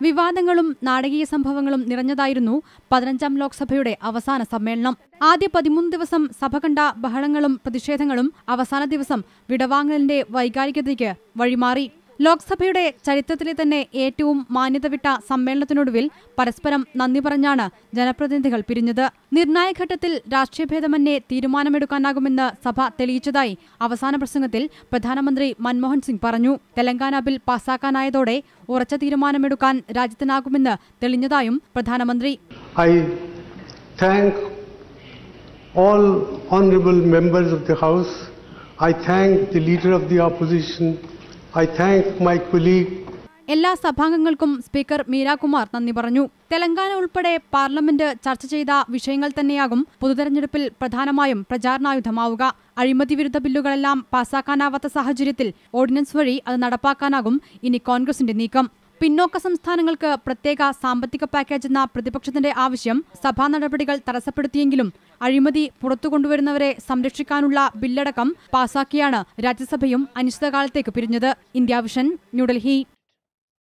വിവാദങ്ങളും നാടകീയ സംഭവങ്ങളും നിറഞ്ഞതായിരുന്നു പതിനഞ്ചാം ലോക്സഭയുടെ അവസാന സമ്മേളനം. ആദ്യ പതിമൂന്ന് ദിവസം സഭ കണ്ട ബഹളങ്ങളും പ്രതിഷേധങ്ങളും അവസാന ദിവസം വിടവാങ്ങലിന്റെ വൈകാരികതയ്ക്ക് വഴിമാറി. ലോക്സഭയുടെ ചരിത്രത്തിലെ തന്നെ ഏറ്റവും മാന്യത വിട്ട സമ്മേളനത്തിനൊടുവിൽ പരസ്പരം നന്ദി പറഞ്ഞാണ് ജനപ്രതിനിധികൾ പിരിഞ്ഞത് നിർണായക ഘട്ടത്തിൽ രാഷ്ട്രീയഭേദമന്യേ തീരുമാനമെടുക്കാനാകുമെന്ന് സഭ തെളിയിച്ചതായി അവസാന പ്രസംഗത്തിൽ പ്രധാനമന്ത്രി മൻമോഹൻ സിംഗ് പറഞ്ഞു തെലങ്കാന ബിൽ പാസാക്കാനായതോടെ ഉറച്ച തീരുമാനമെടുക്കാൻ രാജ്യത്തിനാകുമെന്ന് തെളിഞ്ഞതായും പ്രധാനമന്ത്രി members of the House. I thank the leader of the opposition. I thank my colleague. എല്ലാ സഭാംഗങ്ങൾക്കും സ്പീക്കർ മീരാകുമാർ നന്ദി പറഞ്ഞു. തെലങ്കാന ഉൾപ്പെടെ പാർലമെന്റ് ചർച്ച ചെയ്ത വിഷയങ്ങൾ തന്നെയാകും പൊതുതെരഞ്ഞെടുപ്പിൽ പ്രധാനമായും പ്രചാരണായുധമാവുക. അഴിമതി വിരുദ്ധ ബില്ലുകളെല്ലാം പാസാക്കാനാവാത്ത സാഹചര്യത്തിൽ ഓർഡിനൻസ് വഴി അത് നടപ്പാക്കാനാകും ഇനി കോൺഗ്രസിന്റെ നീക്കം. പിന്നോക്ക സംസ്ഥാനങ്ങൾക്ക് പ്രത്യേക സാമ്പത്തിക പാക്കേജ് എന്ന പ്രതിപക്ഷത്തിന്റെ ആവശ്യം സഭാ നടപടികൾ തടസ്സപ്പെടുത്തിയെങ്കിലും അഴിമതി പുറത്തുകൊണ്ടുവരുന്നവരെ സംരക്ഷിക്കാനുള്ള ബില്ലടക്കം പാസാക്കിയാണ് രാജ്യസഭയും അനിശ്ചിതകാലത്തേക്ക് പിരിഞ്ഞത്. India Vision New Delhi.